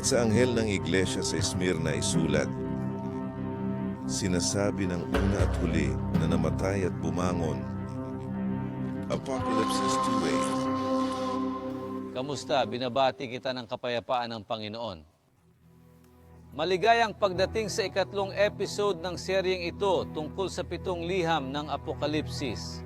At sa anghel ng iglesia sa Smyrna isulat, Sinasabi ng una at huli na namatay at bumangon. Apocalypse 2.8 Kamusta? Binabati kita ng kapayapaan ng Panginoon. Maligayang pagdating sa ikatlong episode ng seryeng ito tungkol sa pitong liham ng Apokalipsis.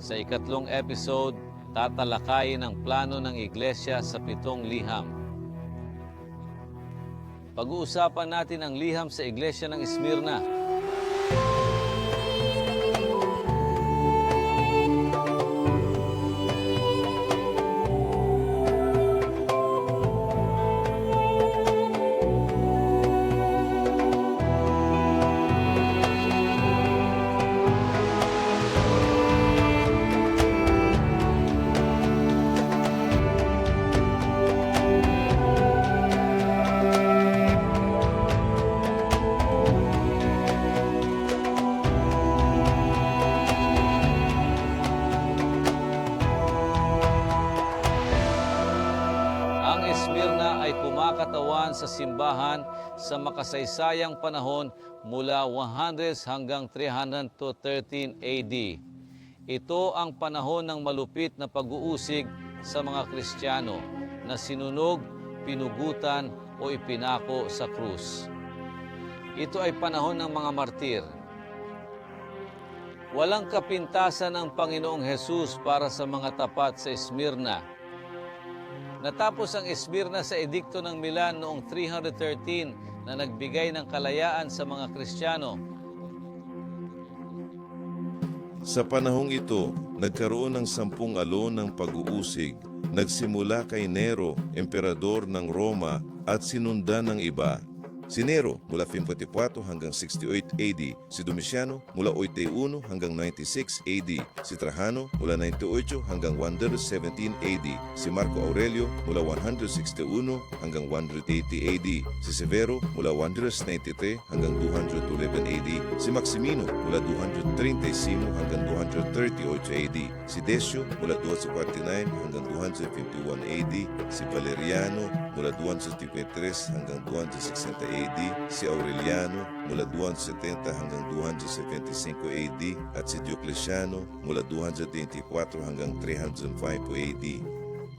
Sa ikatlong episode, tatalakayin ang plano ng Iglesia sa pitong liham. Pag-uusapan natin ang liham sa Iglesia ng Smyrna. Sa simbahan sa makasaysayang panahon mula 100 hanggang 313 AD. Ito ang panahon ng malupit na pag-uusig sa mga Kristiyano na sinunog, pinugutan o ipinako sa krus. Ito ay panahon ng mga martir. Walang kapintasan ng Panginoong Hesus para sa mga tapat sa Esmirna. Natapos ang Esmirna sa edikto ng Milan noong 313 na nagbigay ng kalayaan sa mga Kristiyano. Sa panahong ito, nagkaroon ng sampung alon ng pag-uusig. Nagsimula kay Nero, emperador ng Roma at sinundan ng iba. Si Nero mula 54 hanggang 68 AD, si Domitiano mula 81 hanggang 96 AD, si Trajano mula 98 hanggang 117 AD, si Marco Aurelio mula 161 hanggang 180 AD, si Severo mula 193 hanggang 211 AD, si Maximino mula 235 hanggang 238 AD, si Decio mula 249 hanggang 251 AD, si Valeriano mula 253 hanggang 260 AD, si Aureliano mula 270 hanggang 275 AD, at si Diocletiano mula 224 hanggang 305 AD.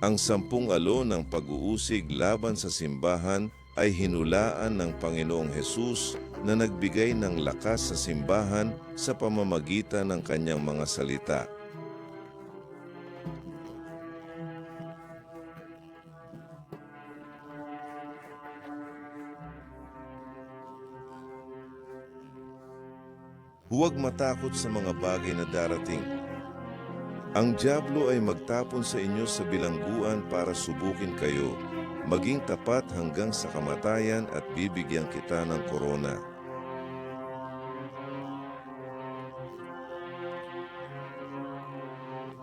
Ang sampung alon ng pag-uusig laban sa simbahan ay hinulaan ng Panginoong Hesus na nagbigay ng lakas sa simbahan sa pamamagitan ng kanyang mga salita. Huwag matakot sa mga bagay na darating. Ang Diablo ay magtapon sa inyo sa bilangguan para subukin kayo, maging tapat hanggang sa kamatayan at bibigyan kita ng korona.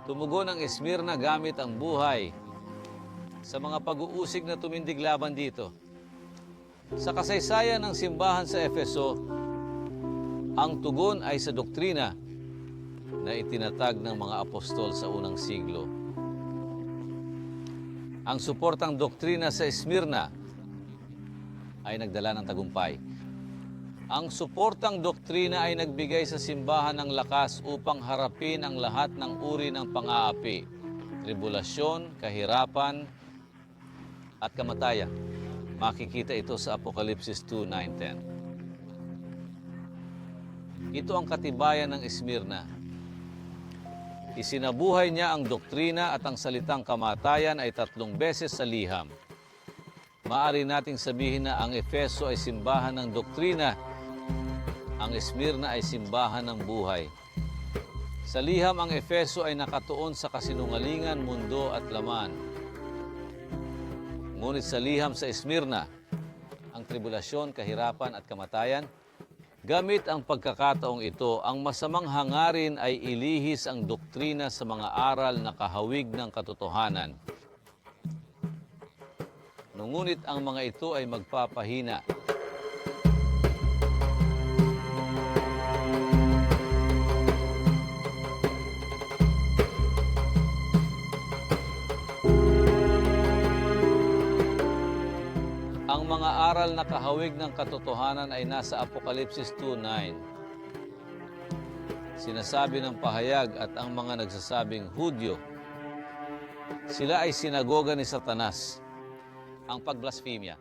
Tumugon ang Esmirna gamit ang buhay sa mga pag-uusig na tumindig laban dito. Sa kasaysayan ng simbahan sa Efeso, ang tugon ay sa doktrina na itinatag ng mga apostol sa unang siglo. Ang suportang doktrina sa Esmirna ay nagdala ng tagumpay. Ang suportang doktrina ay nagbigay sa simbahan ng lakas upang harapin ang lahat ng uri ng pang-aapi, tribulasyon, kahirapan, at kamatayan. Makikita ito sa Apokalipsis 2, 9, 10. Ito ang katibayan ng Esmirna. Isinabuhay niya ang doktrina at ang salitang kamatayan ay tatlong beses sa liham. Maari nating sabihin na ang Efeso ay simbahan ng doktrina, ang Esmirna ay simbahan ng buhay. Sa liham, ang Efeso ay nakatuon sa kasinungalingan, mundo at laman. Ngunit sa liham sa Esmirna, ang tribulasyon, kahirapan at kamatayan, gamit ang pagkakataong ito, ang masamang hangarin ay ilihis ang doktrina sa mga aral na kahawig ng katotohanan. Ngunit ang mga ito ay magpapahina. Aral na kahawig ng katotohanan ay nasa Apokalipsis 2.9. Sinasabi ng pahayag at ang mga nagsasabing Hudyo, sila ay sinagoga ni Satanas. Ang pagblasfemia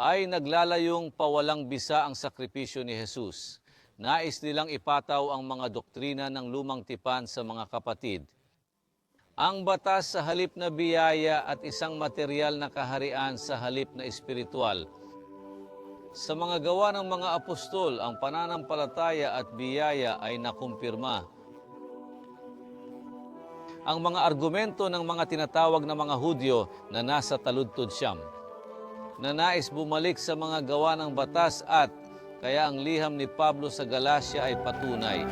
ay naglalayong pawalang bisa ang sakripisyo ni Jesus. Nais nilang ipataw ang mga doktrina ng lumang tipan sa mga kapatid. Ang batas sa halip na biyaya at isang material na kaharian sa halip na espiritual. Sa mga gawa ng mga apostol, ang pananampalataya at biyaya ay nakumpirma. Ang mga argumento ng mga tinatawag na mga Hudyo na nasa taludtod siyam, na nais bumalik sa mga gawa ng batas at kaya ang liham ni Pablo sa Galacia ay patunay.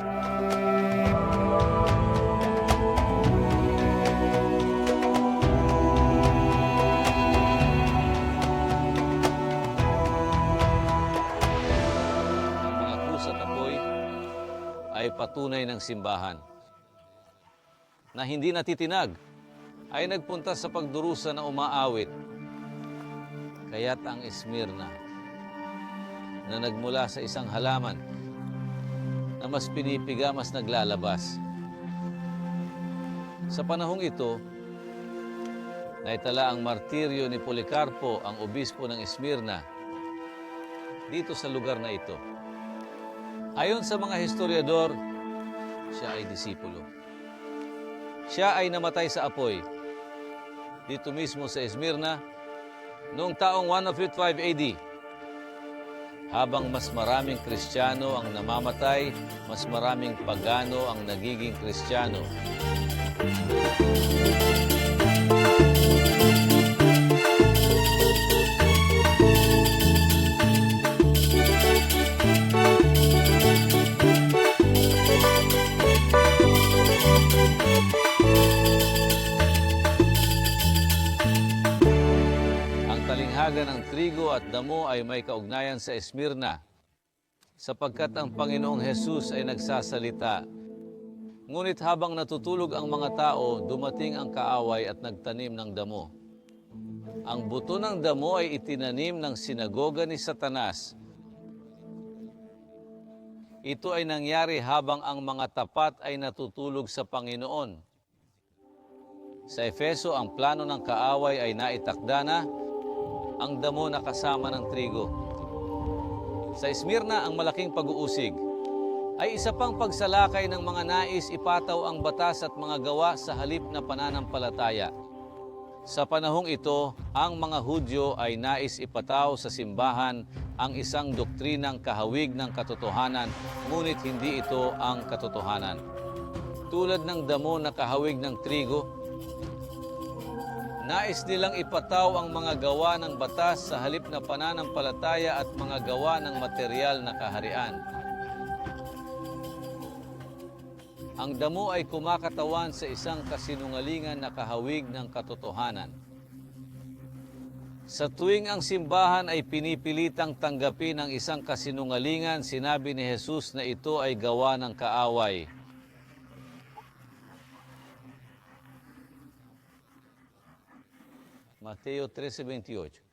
Ay patunay ng simbahan na hindi natitinag ay nagpunta sa pagdurusa na umaawit. Kaya't ang Esmirna na nagmula sa isang halaman na mas pinipiga, mas naglalabas. Sa panahong ito, naitala ang martiryo ni Policarpo, ang obispo ng Esmirna, dito sa lugar na ito. Ayon sa mga historiador, siya ay disipulo. Siya ay namatay sa apoy. Dito mismo sa Esmirna, noong taong 155 AD. Habang mas maraming Kristiyano ang namamatay, mas maraming pagano ang nagiging Kristiyano. Ang talinghaga ng trigo at damo ay may kaugnayan sa Esmirna, sapagkat ang Panginoong Hesus ay nagsasalita. Ngunit habang natutulog ang mga tao, dumating ang kaaway at nagtanim ng damo. Ang buto ng damo ay itinanim ng sinagoga ni Satanas. Ito ay nangyari habang ang mga tapat ay natutulog sa Panginoon. Sa Efeso, ang plano ng kaaway ay naitakda na, ang damo na kasama ng trigo. Sa Esmirna, ang malaking pag-uusig ay isa pang pagsalakay ng mga nais ipataw ang batas at mga gawa sa halip na pananampalataya. Sa panahong ito, ang mga Hudyo ay nais ipataw sa simbahan ang isang doktrinang kahawig ng katotohanan, ngunit hindi ito ang katotohanan. Tulad ng damo na kahawig ng trigo, Nais nilang ipataw ang mga gawa ng batas sa halip na pananampalataya at mga gawa ng material na kaharian. Ang damo ay kumakatawan sa isang kasinungalingan na kahawig ng katotohanan. Sa tuwing ang simbahan ay pinipilitang tanggapin ang isang kasinungalingan, sinabi ni Jesus na ito ay gawa ng kaaway. Mateo 13:28.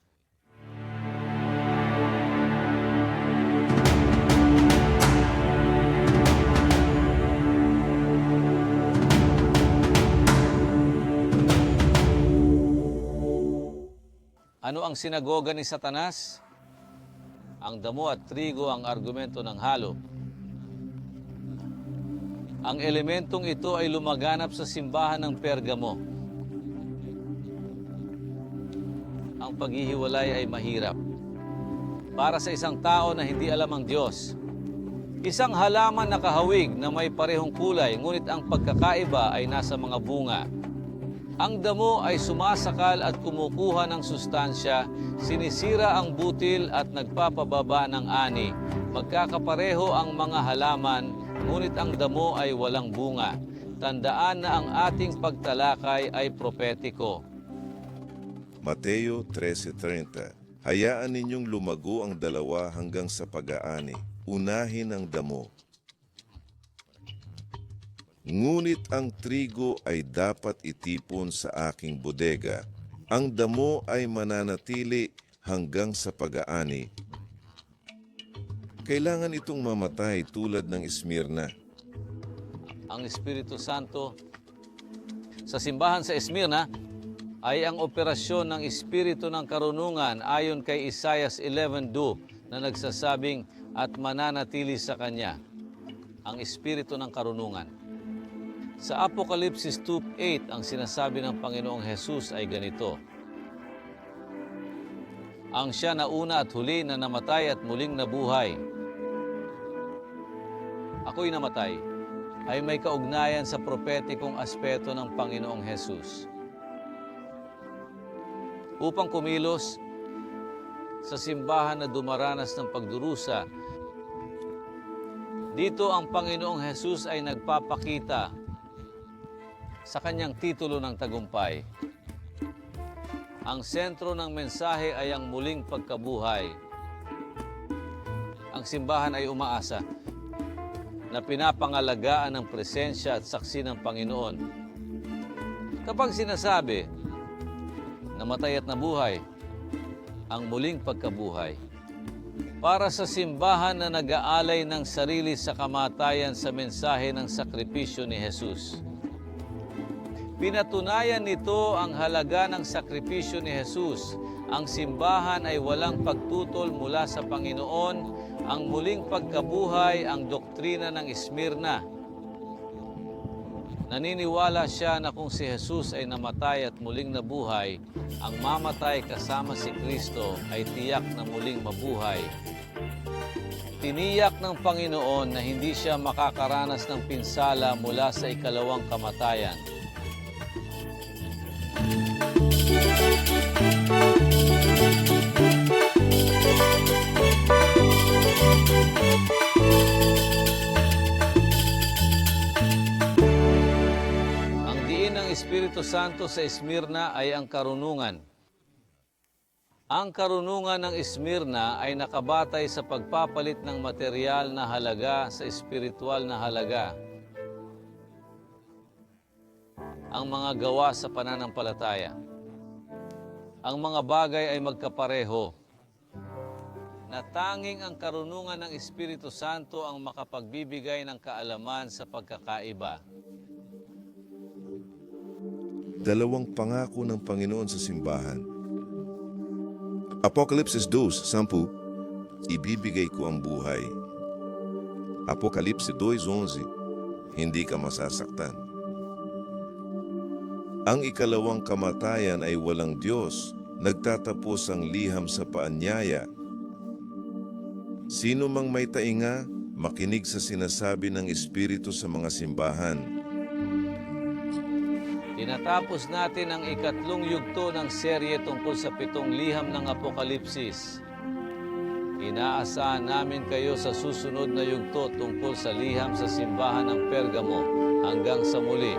Ano ang sinagoga ni Satanas? Ang damo at trigo ang argumento ng halo. Ang elementong ito ay lumaganap sa simbahan ng Pergamo. Ang paghihiwalay ay mahirap. Para sa isang tao na hindi alam ang Diyos, isang halaman na kahawig na may parehong kulay, ngunit ang pagkakaiba ay nasa mga bunga. Ang damo ay sumasakal at kumukuha ng sustansya, sinisira ang butil at nagpapababa ng ani. Magkakapareho ang mga halaman, ngunit ang damo ay walang bunga. Tandaan na ang ating pagtalakay ay propetiko. Mateo 13.30 Hayaan ninyong lumago ang dalawa hanggang sa pag-aani. Unahin ang damo. Ngunit ang trigo ay dapat itipon sa aking bodega. Ang damo ay mananatili hanggang sa pag-aani. Kailangan itong mamatay tulad ng Esmirna. ang Espiritu Santo sa simbahan sa Esmirna ay ang operasyon ng Espiritu ng Karunungan ayon kay Isaias 11.2 na nagsasabing at mananatili sa Kanya ang Espiritu ng Karunungan. Sa Apokalipsis 2.8 ang sinasabi ng Panginoong Hesus ay ganito, Ang siya na una at huli na namatay at muling nabuhay. Ako'y namatay ay may kaugnayan sa propetikong aspeto ng Panginoong Hesus. Upang kumilos sa simbahan na dumaranas ng pagdurusa, dito ang Panginoong Hesus ay nagpapakita sa kanyang titulo ng tagumpay. Ang sentro ng mensahe ay ang muling pagkabuhay. Ang simbahan ay umaasa na pinapangalagaan ng presensya at saksi ng Panginoon. Kapag sinasabi, namatay at nabuhay, ang muling pagkabuhay, para sa simbahan na nag-aalay ng sarili sa kamatayan sa mensahe ng sakripisyo ni Jesus. Pinatunayan nito ang halaga ng sakripisyo ni Jesus. Ang simbahan ay walang pagtutol mula sa Panginoon ang muling pagkabuhay ang doktrina ng Esmirna. Naniniwala siya na kung si Jesus ay namatay at muling nabuhay, ang mamatay kasama si Kristo ay tiyak na muling mabuhay. Tiniyak ng Panginoon na hindi siya makakaranas ng pinsala mula sa ikalawang kamatayan. Espiritu Santo sa Esmirna ay ang karunungan. Ang karunungan ng Esmirna ay nakabatay sa pagpapalit ng material na halaga sa espiritual na halaga. Ang mga gawa sa pananampalataya. Ang mga bagay ay magkapareho. Na tanging ang karunungan ng Espiritu Santo ang makapagbibigay ng kaalaman sa pagkakaiba. Dalawang pangako ng Panginoon sa simbahan. Apokalipsis 2, 10, ibibigay ko ang buhay. Apokalipse 2.11, hindi ka masasaktan. Ang ikalawang kamatayan ay walang Diyos, nagtatapos ang liham sa paanyaya. Sino mang may tainga, makinig sa sinasabi ng Espiritu sa mga simbahan. Tinatapos natin ang ikatlong yugto ng serye tungkol sa pitong liham ng Apokalipsis. Inaasahan namin kayo sa susunod na yugto tungkol sa liham sa simbahan ng Pergamo. Hanggang sa muli.